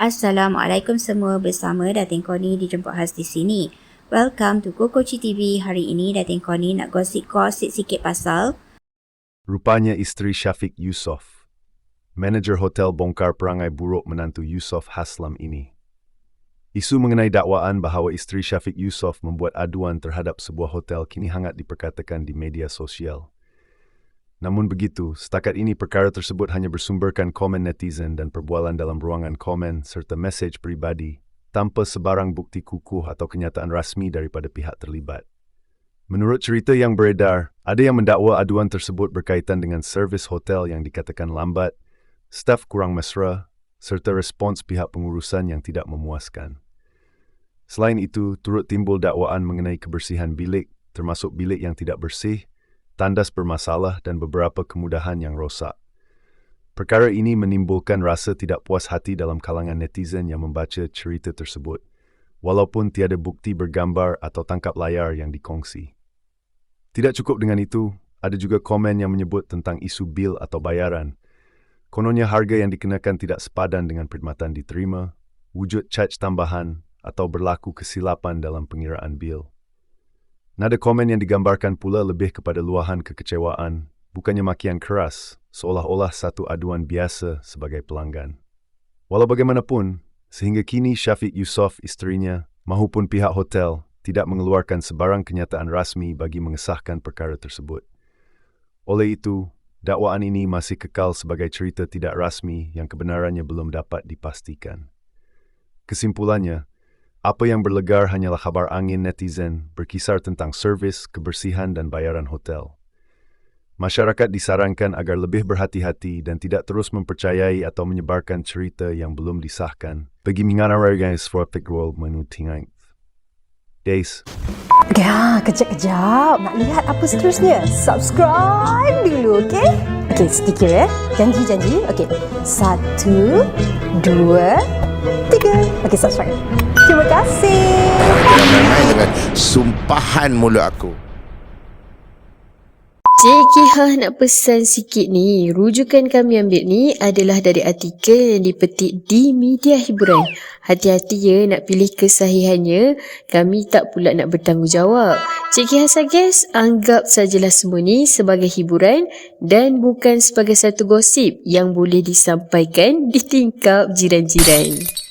Assalamualaikum semua bersama Datin Koni dijemput khas di sini. Welcome to Kokochi TV. Hari ini Datin Koni nak gosip-gosip sikit pasal Rupanya isteri Syafiq Yusof. Manager hotel bongkar perangai buruk menantu Yusof Haslam ini. Isu mengenai dakwaan bahawa isteri Syafiq Yusof membuat aduan terhadap sebuah hotel kini hangat diperkatakan di media sosial. Namun begitu, setakat ini perkara tersebut hanya bersumberkan komen netizen dan perbualan dalam ruangan komen serta mesej peribadi tanpa sebarang bukti kukuh atau kenyataan rasmi daripada pihak terlibat. Menurut cerita yang beredar, ada yang mendakwa aduan tersebut berkaitan dengan servis hotel yang dikatakan lambat, staf kurang mesra, serta respons pihak pengurusan yang tidak memuaskan. Selain itu, turut timbul dakwaan mengenai kebersihan bilik, termasuk bilik yang tidak bersih, tandas bermasalah dan beberapa kemudahan yang rosak. Perkara ini menimbulkan rasa tidak puas hati dalam kalangan netizen yang membaca cerita tersebut, walaupun tiada bukti bergambar atau tangkap layar yang dikongsi. Tidak cukup dengan itu, ada juga komen yang menyebut tentang isu bil atau bayaran. Kononnya harga yang dikenakan tidak sepadan dengan perkhidmatan diterima, wujud charge tambahan atau berlaku kesilapan dalam pengiraan bil. Nada komen yang digambarkan pula lebih kepada luahan kekecewaan, bukannya makian keras, seolah-olah satu aduan biasa sebagai pelanggan. Walau bagaimanapun, sehingga kini Syafiq Yusof isterinya mahupun pihak hotel tidak mengeluarkan sebarang kenyataan rasmi bagi mengesahkan perkara tersebut. Oleh itu, dakwaan ini masih kekal sebagai cerita tidak rasmi yang kebenarannya belum dapat dipastikan. Kesimpulannya, apa yang berlegar hanyalah kabar angin netizen berkisar tentang servis, kebersihan dan bayaran hotel. Masyarakat disarankan agar lebih berhati-hati dan tidak terus mempercayai atau menyebarkan cerita yang belum disahkan. Bagi mengarah guys for Epic World menu tinggal. Guys, Ya, kejap-kejap. Nak lihat apa seterusnya? Subscribe dulu, okey? Okey, sedikit ya. Janji-janji. Okey. Satu, dua, tiga. Okey, subscribe. Terima kasih. Dengan sumpahan mulut aku. Cik Kihah nak pesan sikit ni. Rujukan kami ambil ni adalah dari artikel yang dipetik di media hiburan. Hati-hati ya nak pilih kesahihannya. Kami tak pula nak bertanggungjawab. Cik Kihah suggest anggap sajalah semua ni sebagai hiburan dan bukan sebagai satu gosip yang boleh disampaikan di tingkap jiran-jiran.